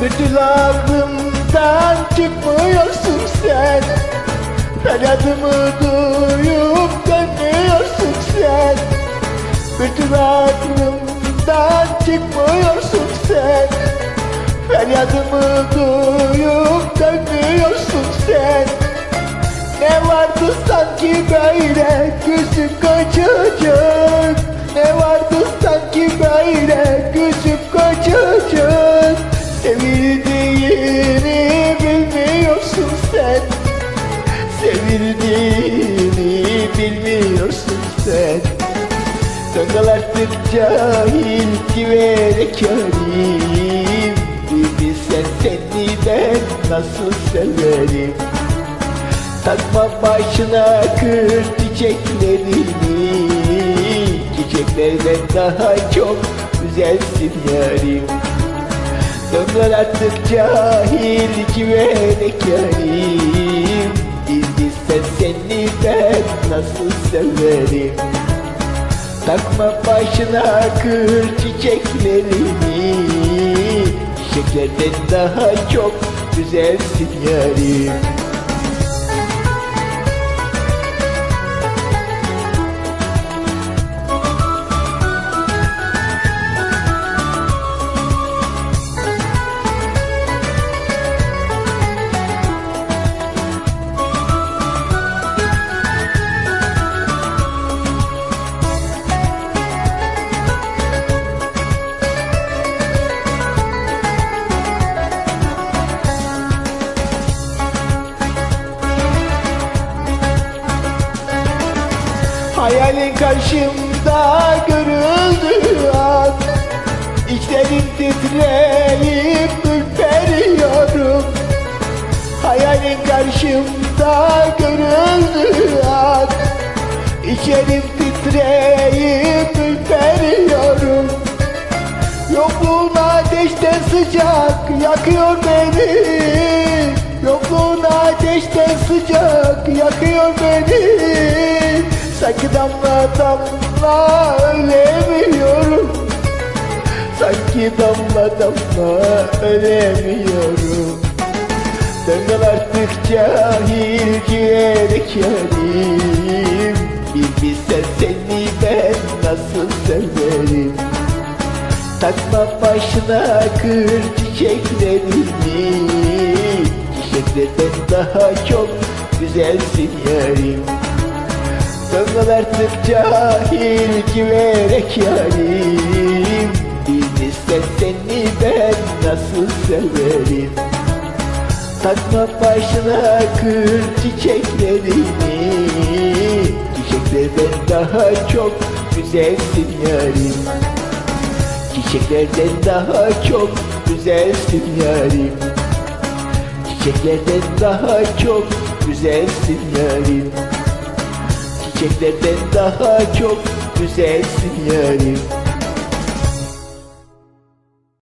Rüyalarımdan çıkmıyorsun sen. Feryadımı duyup dönmüyorsun sen. Bütün aklımdan çıkmıyorsun sen. Feryadımı duyup dönmüyorsun sen. Ne vardı sanki böyle gözüm kaçacak? Ne vardı sanki böyle gözüm kaçacak Döngal artık cahil civerek yarim Bir bilsen seni ben nasıl severim? Takma başına kır çiçeklerini Çiçeklerden daha çok güzelsin yarim. Döndür artık cahil civelek yarim Bildirsen seni ben nasıl severim Takma başına kır çiçeklerini Çiçeklerden daha çok güzelsin yarim Hayalin karşımda görüldü an. İçlerim titreyip ürperiyorum. Hayalin karşımda görüldü an. İçlerim titreyip ürperiyorum. Yokluğun ateşten sıcak yakıyor beni. Yokluğun ateşten sıcak yakıyor beni Sanki damla damla ölemiyorum. Sanki damla damla ölemiyorum. Döngel artık cahil diyerek yarim. Bir bilsen seni ben nasıl severim? Takma başına kır çiçeklerini Çiçeklerden daha çok güzelsin yarim Döngel artık cahil civerek yarim Bilirsen seni ben nasıl severim? Takma başına kır çiçeklerini Çiçeklerden daha çok güzelsin yarim. Çiçeklerden daha çok güzelsin yarim. Çiçeklerden daha çok güzelsin yarim Çiçeklerden daha çok güzelsin yarim